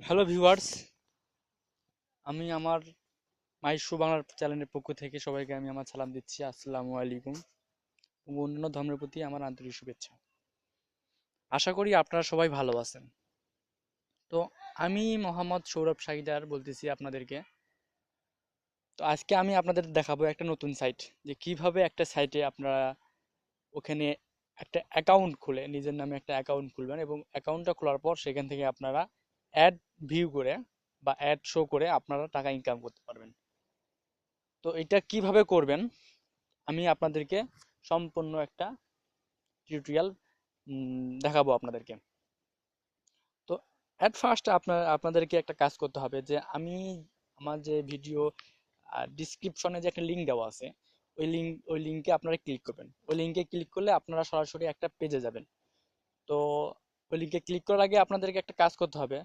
Hello viewers আমি আমার মাইশু বাংলার চ্যানেলের পক্ষ থেকে সবাইকে আমি আমার সালাম দিচ্ছি। আসসালামু আলাইকুম। এবং অন্যান্য ধর্মের প্রতি আমার আন্তরিক শুভেচ্ছা। আশা করি আপনারা সবাই ভালো আছেন। তো আমি মোহাম্মদ সৌরভ সাহিদার বলতেছি আপনাদেরকে। তো আজকে আমি আপনাদের দেখাবো একটা নতুন সাইট যে কীভাবে একটা সাইটে আপনারা ওখানে একটা অ্যাকাউন্ট খুলে, নিজের নামে একটা অ্যাকাউন্ট খুলবেন এবং অ্যাকাউন্টটা খোলার পর সেখান থেকে আপনারা অ্যাড ভিউ করে বা অ্যাড শো করে আপনারা টাকা ইনকাম করতে পারবেন। তো এটা কীভাবে করবেন? আমি আপনাদেরকে সম্পূর্ণ একটা টিউটোরিয়াল দেখাবো আপনাদেরকে। তো অ্যাট ফার্স্ট আপনার, আপনাদেরকে একটা কাজ করতে হবে যে আমি আমার যে ভিডিও ডিসক্রিপশনে যে একটা লিঙ্ক দেওয়া আছে, ওই লিঙ্ক ওই লিঙ্কে আপনারা ক্লিক করবেন। ওই লিঙ্কে ক্লিক করলে আপনারা সরাসরি একটা পেজে যাবেন। তো ওই লিঙ্কে ক্লিক করার আগে আপনাদেরকে একটা কাজ করতে হবে।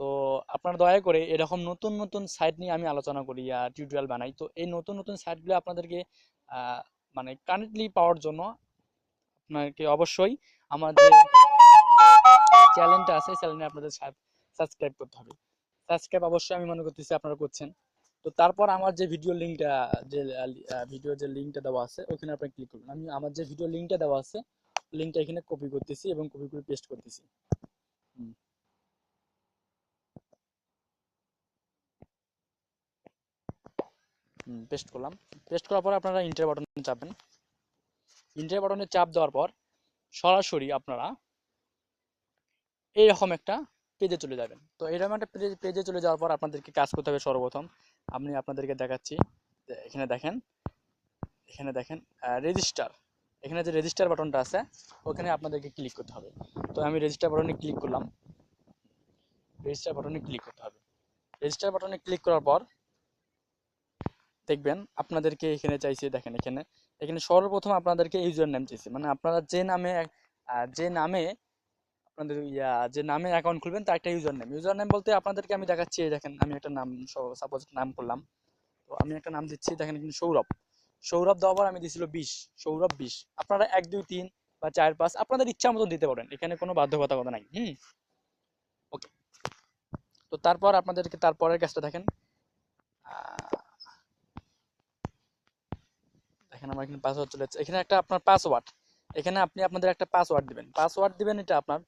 তো আপনারা দয়া করে এরকম নতুন নতুন সাইট নিয়ে আমি আলোচনা করি টিউটোরিয়াল বানাই। তো এই নতুন নতুন সাইটগুলো আপনাদেরকে মানে কারেন্টলি পাওয়ার জন্য আপনাকে অবশ্যই আমার যে চ্যানেলটা আছে চ্যানেলে আপনাদের সাবস্ক্রাইব করতে হবে। সাবস্ক্রাইব অবশ্যই আমি মনে করতেছি আপনারা করছেন। তো তারপর আমার যে ভিডিও লিঙ্কটা যে ভিডিও যে লিঙ্কটা দেওয়া আছে, ওখানে আপনি ক্লিক করবেন আমি আমার যে ভিডিও লিঙ্কটা দেওয়া আছে লিঙ্কটা এখানে কপি করতেছি এবং কপি করে পেস্ট করতেছি। পেস্ট করলাম। পেস্ট করার পর আপনারা ইন্টার বাটনে চাপবেন। ইন্টার বাটনে চাপ দেওয়ার পর সরাসরি আপনারা এইরকম একটা পেজে চলে যাবেন। তো এরকম একটা পেজে চলে যাওয়ার পর আপনাদেরকে কাজ করতে হবে সর্বপ্রথম। আমি আপনাদেরকে দেখাচ্ছি। এখানে দেখেন। এখানে দেখেন রেজিস্টার এখানে যে রেজিস্টার বাটনটা আছে, ওখানে আপনাদেরকে ক্লিক করতে হবে। তো আমি রেজিস্টার বাটনে ক্লিক করলাম। রেজিস্টার বাটনে ক্লিক করতে হবে। রেজিস্টার বাটনে ক্লিক করার পর দেখবেন, আপনাদেরকে এখানে চাইছে, দেখেন এখানে। এখানে সর্বপ্রথম আপনাদেরকে ইউজার নেম চাইছে। মানে আপনারা যে নামে যে নামে আপনাদের ইয়া, যে নামে অ্যাকাউন্ট খুলবেন, তার একটা ইউজার নেম ইউজার নেম বলতে আপনাদেরকে আমি দেখাচ্ছি দেখেন, আমি একটা নাম সাপোজ নাম করলাম তো আমি একটা নাম দিচ্ছি, দেখেন কিন্তু সৌরভ। সৌরভ দেওয়ার আমি দিয়েছিল বিশ। সৌরভ বিশ। আপনারা এক, দুই, তিন বা চার, পাঁচ, আপনাদের ইচ্ছা মতো দিতে পারেন। এখানে কোনো বাধ্যবাধকতা নাই, হুম? ওকে তো তারপর আপনাদেরকে, তারপরের কাজটা দেখেন। দেখেন আমার এখানে পাসওয়ার্ড চলে যাচ্ছে। এখানে একটা আপনার পাসওয়ার্ড এখানে আপনি আপনাদের একটা পাসওয়ার্ড দিবেন। পাসওয়ার্ড দিবেন এটা আপনার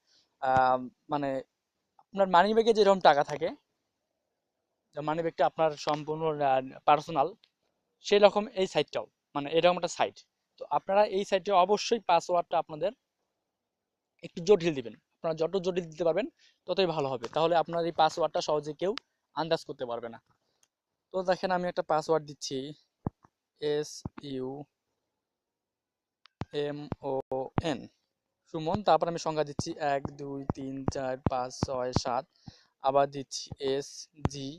মানে আপনার মানি ব্যাগে যেরকম টাকা থাকে মানি ব্যাগটা আপনার সম্পূর্ণ পার্সোনাল সেই রকম এই সাইটটাও মানে এরকম একটা সাইট তো আপনারা এই সাইটে অবশ্যই পাসওয়ার্ডটা আপনাদের একটু জটিল দিবেন। আপনারা যত জটিল দিতে পারবেন, ততই ভালো হবে। তাহলে আপনার এই পাসওয়ার্ডটা সহজে কেউ আন্দাজ করতে পারবে না। তো দেখেন আমি একটা পাসওয়ার্ড দিচ্ছি। S U M O N Suman, তারপর আমি সংখ্যা দিচ্ছি এক, দুই, তিন, চার, পাঁচ, ছয়, সাত। আবার দিচ্ছি এস জি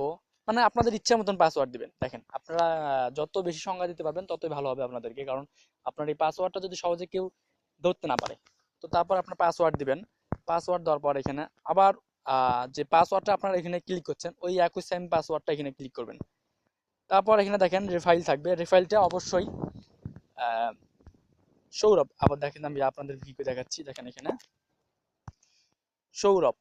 ও মানে আপনাদের ইচ্ছা মতন পাসওয়ার্ড দিবেন। দেখেন, আপনারা যত বেশি সংখ্যা দিতে পারবেন, ততই ভালো হবে আপনাদেরকে। কারণ আপনার এই পাসওয়ার্ডটা যদি সহজে কেউ ধরতে না পারে, তো তারপর আপনার পাসওয়ার্ড দিবেন। পাসওয়ার্ড দেওয়ার পর এখানে আবার যে পাসওয়ার্ডটা আপনারা এখানে ক্লিক করছেন, ওই একই সেম পাসওয়ার্ডটা এখানে ক্লিক করবেন। তারপর এখানে দেখেন রিফাইল থাকবে। রিফাইলটা অবশ্যই সৌরভ। আবার দেখেন আমি আপনাদের ভিডিও দেখাচ্ছি, দেখেন এখানে। Sourav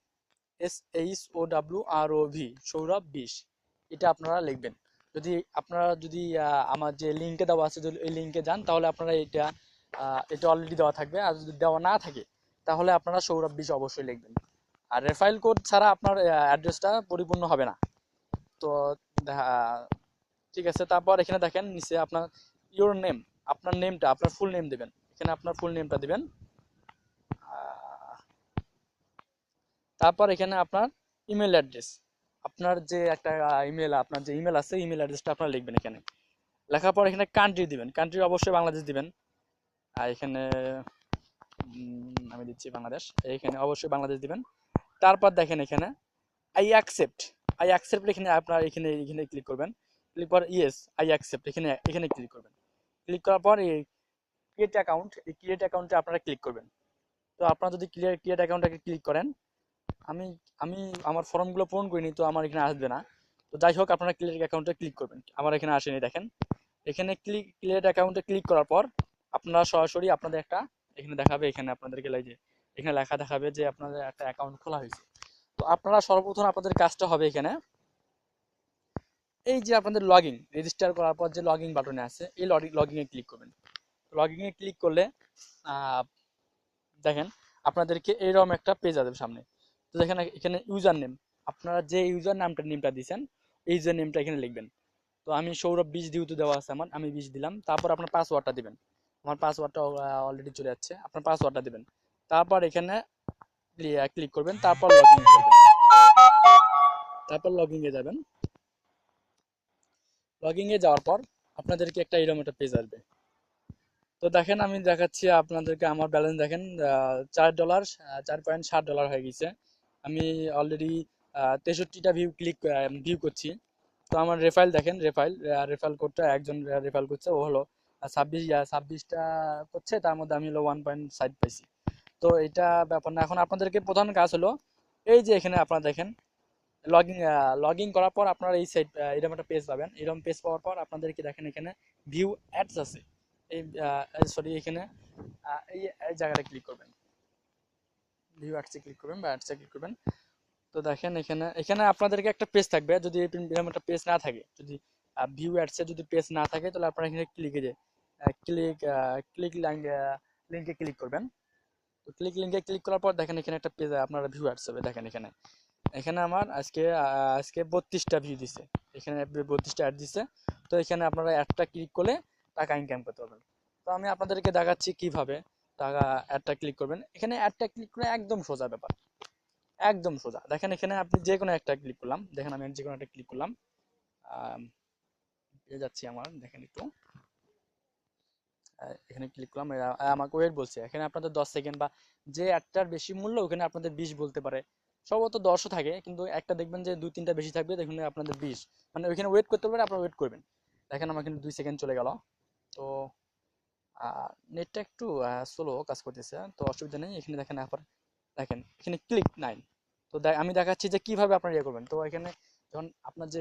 S H O W R O V Sourav বিশ। এটা আপনারা লিখবেন। যদি আপনারা যদি আমার যে লিঙ্কে দেওয়া আছে, যদি ওই লিঙ্কে যান, তাহলে আপনারা এটা এটা অলরেডি দেওয়া থাকবে। আর যদি দেওয়া না থাকে, তাহলে আপনারা সৌরভ বিশ অবশ্যই লিখবেন। আর রেফাইল কোড ছাড়া আপনার অ্যাড্রেসটা পরিপূর্ণ হবে না। তো, দেখা- ঠিক আছে, তারপর এখানে দেখেন নিচে আপনার ইওর নেম আপনার নেমটা আপনার ফুল নেম দেবেন। এখানে আপনার ফুল নেমটা দিবেন। তারপর এখানে আপনার ইমেল অ্যাড্রেস আপনার যে একটা ইমেল আপনার যে ইমেল আছে ইমেল অ্যাড্রেসটা আপনারা লিখবেন এখানে। লেখার পর এখানে কান্ট্রি দিবেন। কান্ট্রি অবশ্যই বাংলাদেশ দিবেন। আর এখানে আমি দিচ্ছি বাংলাদেশ। এখানে অবশ্যই বাংলাদেশ দিবেন। তারপর দেখেন এখানে আই অ্যাকসেপ্ট আই অ্যাকসেপ্ট এখানে আপনার এখানে এখানে ক্লিক করবেন। ক্লিক করার ইয়েস আই অ্যাকসেপ্ট এখানে এখানে ক্লিক করবেন। ক্লিক করার পর এই ক্রিয়েট অ্যাকাউন্ট এই ক্রিয়েট অ্যাকাউন্টে আপনারা ক্লিক করবেন। তো আপনারা যদি ক্লিয়ার ক্রিয়েট অ্যাকাউন্টটাকে ক্লিক করেন, আমি আমি আমার ফর্মগুলো পূরণ করিনি, তো আমার এখানে আসবে না। তো যাই হোক, আপনারা ক্লিয়ার অ্যাকাউন্টে ক্লিক করবেন। আমার এখানে আসেনি, দেখেন। এখানে ক্লিক ক্লিয়ার অ্যাকাউন্টে ক্লিক করার পর আপনারা সরাসরি আপনাদের একটা, এখানে দেখাবে, এখানে আপনাদেরকে যে, এখানে লেখা দেখাবে যে আপনাদের একটা অ্যাকাউন্ট খোলা হয়েছে। তো আপনারা সর্বপ্রথম আপনাদের কাজটা হবে এখানে এই যে আপনাদের লগ ইন রেজিস্টার করার পর যে লগ ইন বাটনে আছে, এই লগইন এ ক্লিক করবেন। লগইন এ ক্লিক করলে দেখেন আপনাদেরকে এইরকম একটা পেজ আসবে সামনে। তো দেখেন এখানে ইউজার নেম আপনারা যে ইউজার নামটা নেমটা দিয়েছেন, এই ইউজার নেমটা এখানে লিখবেন। তো আমি সৌরভ বিশ যেহেতু দেওয়া আছে আমার, আমি বিশ দিলাম। তারপর আপনার পাসওয়ার্ডটা দিবেন। আমার পাসওয়ার্ডটা অলরেডি চলে যাচ্ছে। আপনার পাসওয়ার্ডটা দিবেন। তারপর এখানে ক্লিক করবেন। তারপর লগ ইন করবেন তারপর লগ ইন এ যাবেন। লগ এ যাওয়ার পর আপনাদেরকে একটা এরকম একটা পেজ আসবে। তো দেখেন, আমি দেখাচ্ছি আপনাদেরকে আমার ব্যালেন্স দেখেন চার ডলার চার পয়েন্ট ষাট ডলার হয়ে গেছে। আমি অলরেডি তেষট্টিটা ভিউ ক্লিক ভিউ করছি। তো আমার রেফাইল দেখেন রেফাইল রেফাইল কোডটা একজন রেফাইল করছে, ও হলো ছাব্বিশ ছাব্বিশটা করছে, তার মধ্যে আমি হলো ওয়ান পয়েন্ট সাইড পাইছি। তো এটা ব্যাপার না। এখন আপনাদেরকে প্রধান কাজ হলো, এই যে এখানে আপনারা দেখেন লগইন লগইন করার পর আপনারা এই সাইট এরকম একটা পেজ পাবেন। এরকম পেজ পাওয়ার পর আপনাদেরকে দেখেন এখানে ভিউ অ্যাডস আছে। এই সরি এখানে এই জায়গাটা ক্লিক করবেন। ভিউ অ্যাডসে ক্লিক করবেন বা অ্যাডসে ক্লিক করবেন। তো দেখেন এখানে এখানে আপনাদেরকে একটা পেজ থাকবে। যদি এরকম একটা পেজ না থাকে, যদি ভিউ অ্যাডসে যদি পেজ না থাকে, তাহলে আপনারা এখানে ক্লিকে যে ক্লিক ক্লিক লিঙ্কে ক্লিক করবেন। তো ক্লিক লিঙ্কে ক্লিক করার পর দেখেন এখানে একটা পেজ আপনারা ভিউ অ্যাডস হবে। দেখেন এখানে। এখানে আমার আজকে আজকে বত্রিশটা ভিউ দিছে। এখানে বত্রিশটা অ্যাড দিছে। তো এখানে আপনারা অ্যাডটা ক্লিক করলে টাকা ইনকাম করতে পারবেন। তো আমি আপনাদেরকে দেখাচ্ছি কীভাবে টাকা অ্যাডটা ক্লিক করবেন। এখানে অ্যাডটা ক্লিক করে একদম সোজা ব্যাপার। একদম সোজা। দেখেন এখানে আপনি যে কোনো একটা ক্লিক করলাম। দেখেন আমি যে কোনো একটা ক্লিক করলাম। পেয়ে যাচ্ছি আমার, দেখেন একটু। এখানে ক্লিক করলাম। আমাকে ওয়েট বলছে। এখানে আপনাদের দশ সেকেন্ড বা যে একটার বেশি মূল্য, ওখানে আপনাদের বিশ বলতে পারে। সম্ভবত দশও থাকে, কিন্তু একটা দেখবেন যে দুই, তিনটা বেশি থাকবে, দেখুন আপনাদের বিশ। মানে ওইখানে ওয়েট করতে পারবেন, আপনারা ওয়েট করবেন। দেখেন আমার কিন্তু দুই সেকেন্ড চলে গেল। তো নেটটা একটু স্লো কাজ করতেছে, তো অসুবিধা নেই। এখানে দেখেন আবার, দেখেন, এখানে ক্লিক নাইন তো আমি দেখাচ্ছি যে কীভাবে আপনারা ইয়ে করবেন। তো এখানে যখন আপনার যে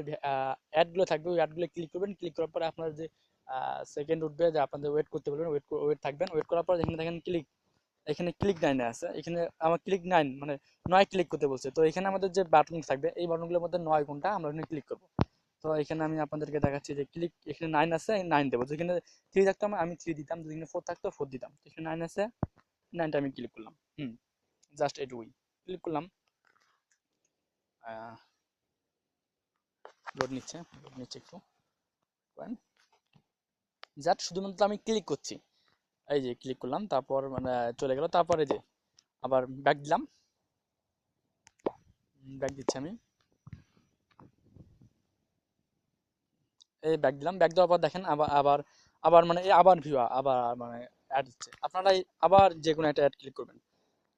অ্যাডগুলো থাকবে, ওই অ্যাডগুলো ক্লিক করবেন। ক্লিক করার পরে আপনার যে সেকেন্ড উঠবে, যে আপনাদের ওয়েট করতে বলবেন ওয়েট ওয়েট থাকবেন। ওয়েট করার পর এখানে দেখেন ক্লিক এখানে ক্লিক নাইনে আছে। এখানে আমার ক্লিক নাইন মানে নয় ক্লিক করতে বলছে। তো এখানে আমাদের যে বাটন থাকবে, এই বাটনগুলোর মধ্যে নয় কোনটা আমরা এখানে ক্লিক করব। তো এখানে আমি আপনাদেরকে দেখাচ্ছি যে ক্লিক এখানে নাইন আছে নাইন দেবো। যেখানে থ্রি থাকতো, আমি থ্রি দিতাম। যেখানে ফোর থাকতো ফোর দিতাম। এখানে নাইন আছে নাইনটা আমি ক্লিক করলাম। হুম জাস্ট এটুকুই ক্লিক করলাম। লোড নিচ্ছে। লোড নিচ্ছে একটু। জাস্ট শুধুমাত্র আমি ক্লিক করছি। এই যে ক্লিক করলাম, তারপর মানে চলে গেল। তারপরে যে আবার ব্যাক দিলাম। ব্যাক দিচ্ছি আমি। এই ব্যাক দিলাম। ব্যাক দেওয়ার পর দেখেন আবার আবার আবার মানে আবার ভিউ আবার মানে অ্যাড দিচ্ছে। আপনারা আবার যে কোনো একটা অ্যাড ক্লিক করবেন।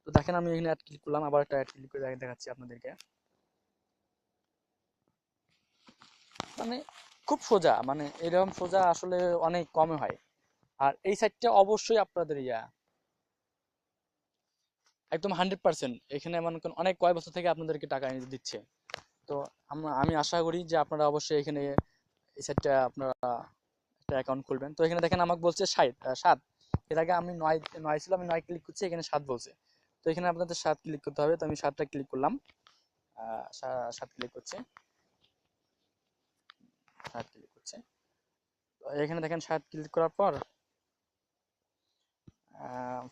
তো দেখেন আমি এখানে অ্যাড ক্লিক করলাম, আবার একটা অ্যাড ক্লিক করে দেখাচ্ছি আপনাদেরকে। মানে খুব সোজা মানে এরকম সোজা আসলে অনেক কমে হয়। আর এই সাইটটা অবশ্যই আপনাদের ইয়া। একদম হান্ড্রেড পার্সেন্ট এখানে মনে করেন অনেক কয় বছর থেকে আপনাদেরকে টাকা এনে দিচ্ছে। তো আমরা- আমি আশা করি যে আপনারা অবশ্যই এখানে এই সাইটটা আপনারা একটা অ্যাকাউন্ট খুলবেন। তো এখানে দেখেন আমাকে বলছে ষাট সাত। এর আগে আমি নয় নয় ছিল, আমি নয় ক্লিক করছি, এখানে সাত বলছে। তো এখানে আপনাদের সাত ক্লিক করতে হবে। তো আমি সাতটা ক্লিক করলাম। সাত ক্লিক করছে। সাত ক্লিক করছে। তো এখানে দেখেন সাত ক্লিক করার পর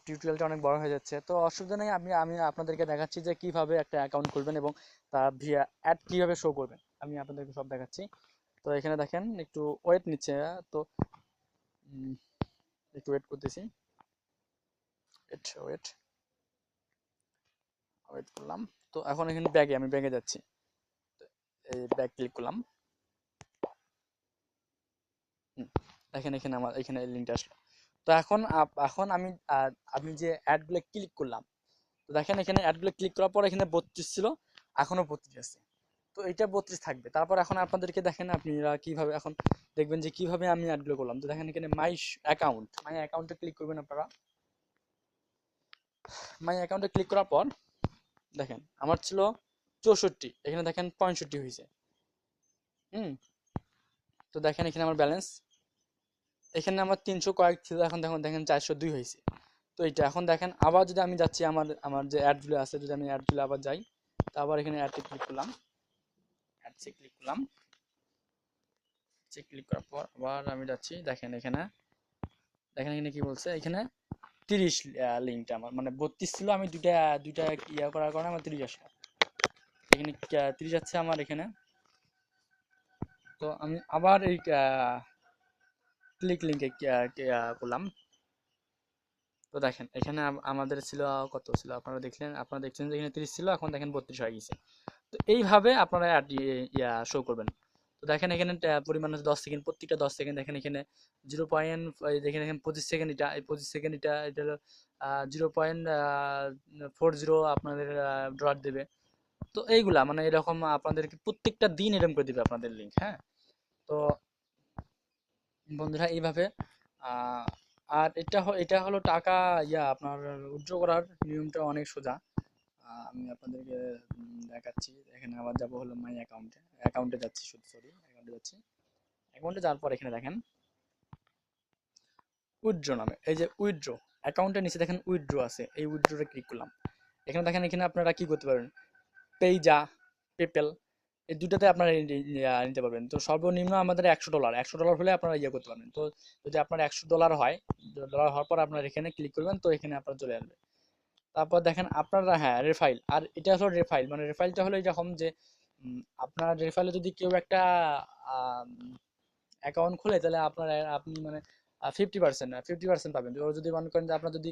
টিউটোরিয়ালটা অনেক বড় হয়ে যাচ্ছে। তো অসুবিধা নেই, আমি আমি আপনাদেরকে দেখাচ্ছি যে কীভাবে একটা অ্যাকাউন্ট খুলবেন এবং তা ভিয়া অ্যাড কীভাবে শো করবেন। আমি আপনাদেরকে সব দেখাচ্ছি। তো এখানে দেখেন, একটু ওয়েট নিচ্ছে। তো একটু ওয়েট করতেছি। ওয়েট ওয়েট ওয়েট করলাম। তো এখন এখানে ব্যাগে আমি ব্যাগে যাচ্ছি। এই ব্যাগ ক্লিক করলাম। দেখেন এখানে আমার, এখানে লিঙ্কটা আসলো। তো এখন এখন আমি আমি যে অ্যাডগুলো ক্লিক করলাম, তো দেখেন এখানে অ্যাডগুলো ক্লিক করার পর এখানে বত্রিশ ছিল, এখনও বত্রিশ আছে। তো এটা বত্রিশ থাকবে। তারপর এখন আপনাদেরকে দেখেন আপনারা কীভাবে এখন দেখবেন যে কীভাবে আমি অ্যাডগুলো করলাম। তো দেখেন এখানে মাই অ্যাকাউন্ট মাই অ্যাকাউন্টে ক্লিক করবেন আপনারা। মাই অ্যাকাউন্টে ক্লিক করার পর, দেখেন আমার ছিল চৌষট্টি, এখানে দেখেন পঁয়ষট্টি হয়েছে। হুম, তো দেখেন এখানে আমার ব্যালেন্স এখানে আমার তিনশো কয়েক ছিল, এখন দেখুন দেখেন চারশো দুই হয়েছে। তো এটা এখন দেখেন, আবার যদি আমি যাচ্ছি আমার আমার যে অ্যাডগুলো আছে, যদি আমি অ্যাডগুলো আবার যাই, তো আবার এখানে অ্যাডে ক্লিক করলাম। অ্যাডসে ক্লিক করলাম। ক্লিক করার পর আবার আমি যাচ্ছি, দেখেন এখানে। দেখেন এখানে কি বলছে? এখানে তিরিশ লিঙ্কটা আমার মানে বত্রিশ ছিল, আমি দুইটা দুইটা ইয়া করার কারণে আমার তিরিশ আসলো। এখানে তিরিশ আছে আমার এখানে। তো আমি আবার এই ক্লিক লিঙ্কে করলাম। তো দেখেন, এখানে আমাদের ছিল কত ছিল? আপনারা দেখলেন, আপনারা দেখছেন যে এখানে তিরিশ ছিল, এখন দেখেন বত্রিশ হয়ে গেছে। তো এইভাবে আপনারা ইয়ে- শো করবেন। তো দেখেন এখানে পরিমাণ হচ্ছে দশ সেকেন্ড প্রত্যেকটা দশ সেকেন্ড দেখেন এখানে জিরো পয়েন্ট দেখেন এখানে পঁচিশ সেকেন্ড এটা, এই পঁচিশ সেকেন্ড এটা এটা হলো জিরো পয়েন্ট ফোর জিরো আপনাদের ডলার দেবে। তো এইগুলা মানে এরকম আপনাদেরকে প্রত্যেকটা দিন এরকম করে দিবে আপনাদের লিঙ্ক হ্যাঁ? তো বন্ধুরা এইভাবে। আর এটা এটা হলো টাকা, ইয়া, আপনার উইথড্র করার নিয়মটা অনেক সোজা। আমি আপনাদেরকে দেখাচ্ছি। এখানে আবার যাব হলো মাই অ্যাকাউন্টে। অ্যাকাউন্টে যাচ্ছি, শুধু, সরি, অ্যাকাউন্টে যাচ্ছি। অ্যাকাউন্টে যাওয়ার পর এখানে দেখেন। উইথড্র নামে, এই যে উইথড্র, অ্যাকাউন্টের নিচে দেখেন উইথড্র আছে, এই উইথড্রোতে ক্লিক করলাম। এখানে দেখেন, এখানে আপনারা কি করতে পারেন? পেইজা পেপেল এই দুটাতে আপনারা নিতে পারবেন। তো সর্বনিম্ন আমাদের একশো ডলার একশো ডলার হলে আপনারা ইয়ে করতে পারবেন। তো যদি আপনার একশো ডলার হয় ডলার হওয়ার পর আপনার এখানে ক্লিক করবেন, তো এখানে আপনার চলে আসবে। তারপর দেখেন আপনারা হ্যাঁ রেফাইল আর এটা হলো রেফাইল মানে রেফাইলটা হলো এরকম যে আপনার রেফাইলে যদি কেউ একটা অ্যাকাউন্ট খুলে, তাহলে আপনার, আপনি মানে ফিফটি পার্সেন্ট ফিফটি পার্সেন্ট পাবেন। যদি মনে করেন যে আপনার যদি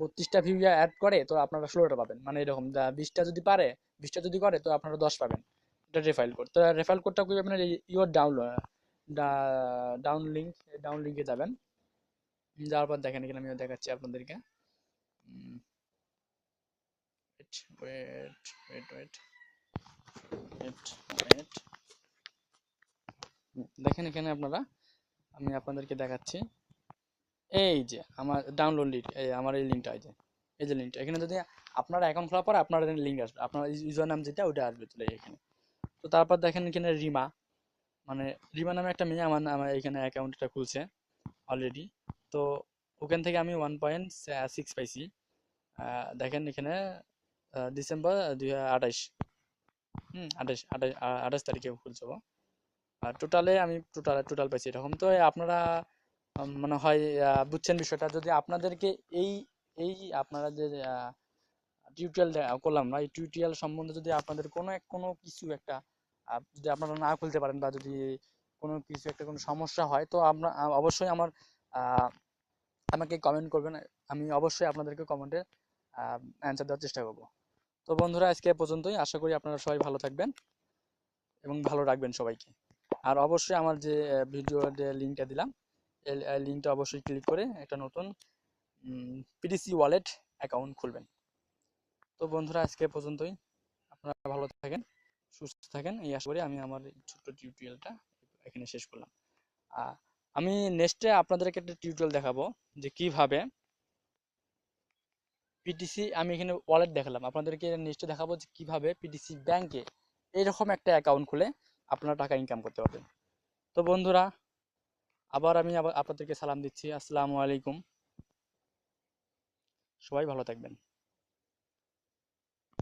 বত্রিশটা ভিউ অ্যাড করে, তো আপনারা ষোলোটা পাবেন। মানে এরকম বিশটা যদি পারে, বিশটা যদি করে, তো আপনারা দশ পাবেন। এটা রেফাইল কোড তো রেফাইল কোডটা কী আপনার? Your download down link down লিঙ্কে যাবেন। যাওয়ার পর দেখেন, এখানে আমি দেখাচ্ছি আপনাদেরকে। দেখেন এখানে আপনারা, আমি আপনাদেরকে দেখাচ্ছি। এই যে, আমার ডাউনলোড লিঙ্ক এই আমার এই লিঙ্কটা যে, এই যে লিঙ্কটা এখানে যদি আপনার অ্যাকাউন্ট খোলার পর আপনার লিঙ্ক আসবে। আপনার ইউজার নাম যেটা ওটা আসবে চলে এখানে। তো তারপর দেখেন এখানে রিমা। মানে রিমা নামে একটা মেয়ে আমার আমার এখানে অ্যাকাউন্টটা খুলছে অলরেডি তো ওখান থেকে আমি ওয়ান পয়েন্ট সিক্স পাইছি। দেখেন এখানে ডিসেম্বর দুই হাজার আঠাইশ হুম আঠাইশ আঠাশ তারিখে খুলছে আর টোটালে আমি টোটাল টোটাল পাইছি এরকম। তো আপনারা মনে হয় আহ, বুঝছেন বিষয়টা। যদি আপনাদেরকে এই এই আপনারা যে টিউটোরিয়াল করলাম না এই টিউটোরিয়াল সম্বন্ধে যদি আপনাদের কোনো এক কোনো কিছু একটা যদি আপনারা না খুলতে পারেন বা যদি কোনো কিছু একটা কোনো সমস্যা হয়, তো আমরা অবশ্যই আমার আমাকে কমেন্ট করবেন। আমি অবশ্যই আপনাদেরকে কমেন্টে অ্যান্সার দেওয়ার চেষ্টা করব। তো বন্ধুরা, আজকে পর্যন্তই। আশা করি আপনারা সবাই ভালো থাকবেন এবং ভালো রাখবেন সবাইকে। আর অবশ্যই আমার যে ভিডিওর যে লিঙ্কটা দিলাম এই লিঙ্কটা অবশ্যই ক্লিক করে একটা নতুন পিডিসি ওয়ালেট অ্যাকাউন্ট খুলবেন। তো বন্ধুরা, আজকে পর্যন্তই। আপনারা ভালো থাকেন। সুস্থ থাকেন, এই আশা করি আমি আমার ছোট্ট টিউটোরিয়ালটা এখানে শেষ করলাম। আমি নেক্সটে আপনাদেরকে একটা টিউটোরিয়াল দেখাবো যে কীভাবে পিটিসি আমি এখানে ওয়ালেট দেখালাম। আপনাদেরকে নেক্সটে দেখাবো যে কীভাবে পিটিসি ব্যাংকে এরকম একটা অ্যাকাউন্ট খুলে আপনারা টাকা ইনকাম করতে পারবেন। তো বন্ধুরা, আবার আমি আবার আপনাদেরকে সালাম দিচ্ছি। আসসালামু আলাইকুম। সবাই ভালো থাকবেন।